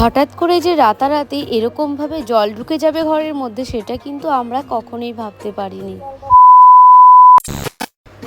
হঠাৎ করে যে রাতারাতি এরকমভাবে জল ঢুকে যাবে ঘরের মধ্যে, সেটা কিন্তু আমরা কখনোই ভাবতে পারিনি।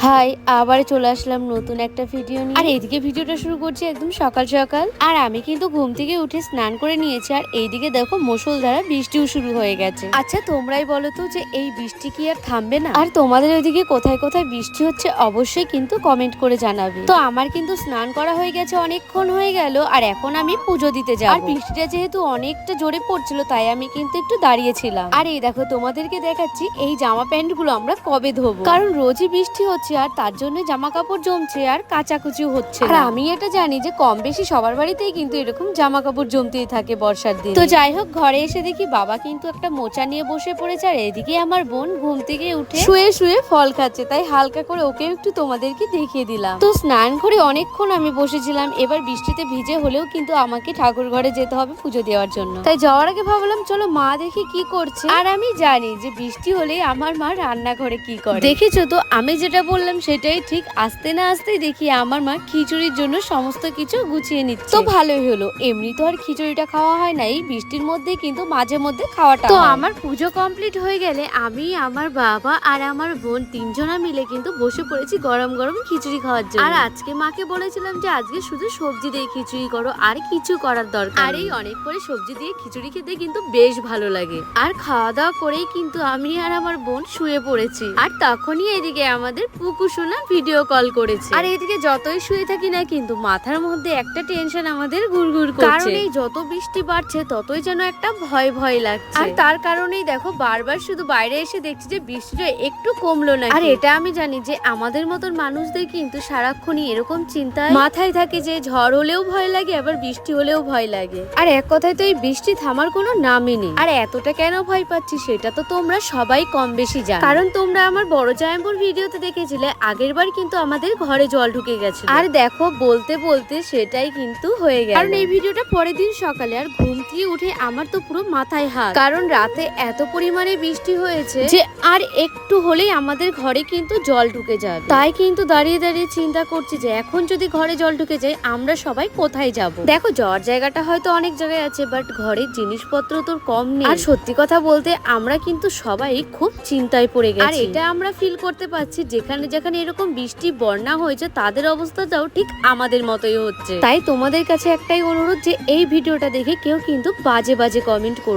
হাই আবার চলে আসলাম নতুন একটা ভিডিও নিয়ে। আর এইদিকে ভিডিওটা শুরু করছি একদম সকাল সকাল। আর আমি কিন্তু ঘুম থেকে উঠে স্নান করে নিয়েছি আর এইদিকে দেখো মুষলধারা বৃষ্টিও শুরু হয়ে গেছে। আচ্ছা তোমরাই বলো তো যে এই বৃষ্টি কি আর থামবে না? আর তোমাদের ওইদিকে কোথায় কোথায় বৃষ্টি হচ্ছে অবশ্যই কিন্তু কমেন্ট করে জানাবে। তো আমার কিন্তু স্নান করা হয়ে গেছে অনেকক্ষণ হয়ে গেল আর এখন আমি পুজো দিতে যাব। আর বৃষ্টিটা যেহেতু অনেকটা জোরে পড়ছিল তাই আমি কিন্তু একটু দাঁড়িয়েছিলাম। আর এই দেখো তোমাদেরকে দেখাচ্ছি এই জামা প্যান্টগুলো আমরা কবে ধোবো? কারণ রোজই বৃষ্টি হচ্ছে আর তার জন্য জামা কাপড় জমছে আর কাচাকুচি হচ্ছে আর আমি এটা জানি যে কম বেশি সবার বাড়িতেই কিন্তু এরকম জামা কাপড় জমতেই থাকে বর্ষার দিন। তো যাই হোক ঘরে এসে দেখি বাবা কিন্তু একটা মোচা নিয়ে বসে পড়েছে আর এদিকে আমার বোন ঘুম থেকে উঠে শুয়ে শুয়ে ফল খাচ্ছে তাই হালকা করে ওকে একটু তোমাদেরকে দেখিয়ে দিলাম। তো স্নান করে অনেকক্ষণ আমি বসেছিলাম এবার বৃষ্টিতে ভিজে হলেও কিন্তু আমাকে ঠাকুর ঘরে যেতে হবে পুজো দেওয়ার জন্য। তাই যাওয়ার আগে ভাবলাম চলো মা দেখি কি করছে। আর আমি জানি যে বৃষ্টি হলে আমার মা রান্নাঘরে কি করে। দেখেছ তো আমি যেটা বললাম সেটাই ঠিক। আসতে না আসতেই দেখি আমার মা খিচুড়ির জন্য সমস্ত কিছু গুছিয়ে নিচ্ছে। তো ভালোই হলো। এমনি তো আর খিচুড়িটা খাওয়া হয় না। এই বৃষ্টির মধ্যে কিন্তু মাঝে মধ্যে খাওয়াটা তো আমার পুজো কমপ্লিট হয়ে গেলে আমি আমার বাবা আর আমার বোন তিনজনা মিলে কিন্তু বসে পড়েছি গরম গরম খিচুড়ি খাওয়ার জন্য। আর আজকে মাকে বলেছিলাম যে আজকে শুধু সবজি দিয়ে খিচুড়ি করো আর কিছু করার দরকার আর এই অনেক করে সবজি দিয়ে খিচুড়ি খেতে কিন্তু বেশ ভালো লাগে। আর খাওয়া দাওয়া করেই কিন্তু আমি আর আমার বোন শুয়ে পড়েছি। আর তখনই এদিকে আমাদের পুকু সোনা ভিডিও কল করেছে। আর এদিকে যতই শুয়ে থাকি না কিন্তু মাথার মধ্যে একটা টেনশন আমাদের ঘুরঘুর করছে। কারণ এই যত বৃষ্টি বাড়ছে ততই যেন একটা ভয় ভয় লাগছে। আর তার কারণেই দেখো বারবার শুধু বাইরে এসে দেখছি যে বৃষ্টিটা একটু কমলো না আর এটা আমি জানি যে আমাদের মতন মানুষদের কিন্তু সারাক্ষণই এরকম চিন্তা মাথায় থাকে যে ঝড় হলেও ভয় লাগে আবার বৃষ্টি হলেও ভয় লাগে। আর এক কথায় তো এই বৃষ্টি থামার কোনো নামই নেই। আর এতটা কেন ভয় পাচ্ছি সেটা তো তোমরা সবাই কম বেশি জানো। কারণ তোমরা আমার বড় জায়াম্বুর ভিডিওতে দেখেছিলে আগের বার কিন্তু আমাদের ঘরে জল ঢুকে গেছে আর দেখো বলতে বলতে সেটাই কিন্তু হয়ে গেল। কারণ এই ভিডিওটা পরের দিন সকালে আর ঘুম থেকে উঠে আমার তো পুরো মাথায় হাত। কারণ রাতে এত পরিমাণে বৃষ্টি হয়েছে যে আর একটু হলেই আমাদের ঘরে কিন্তু জল ঢুকে যাবে। তাই কিন্তু দাঁড়িয়ে দাঁড়িয়ে চিন্তা করছি যে এখন যদি ঘরে জল ঢুকে যায় আমরা সবাই কোথায় যাব? দেখো যাওয়ার জায়গাটা হয়তো অনেক জায়গায় আছে বাট ঘরের জিনিসপত্র তো কম নেই। আর সত্যি কথা বলতে আমরা কিন্তু সবাই খুব চিন্তায় পড়ে গেছি। আর এটা আমরা ফিল করতে পারছি যেখানে যেখানে এরকম বৃষ্টি বন্যা হয়েছে তাদের অবস্থাটাও ঠিক আমাদের মতোই হচ্ছে। তাই তোমাদের কাছে একটাই অনুরোধ যে এই ভিডিওটা দেখে কেউ কিন্তু বাজে বাজে কমেন্ট করো।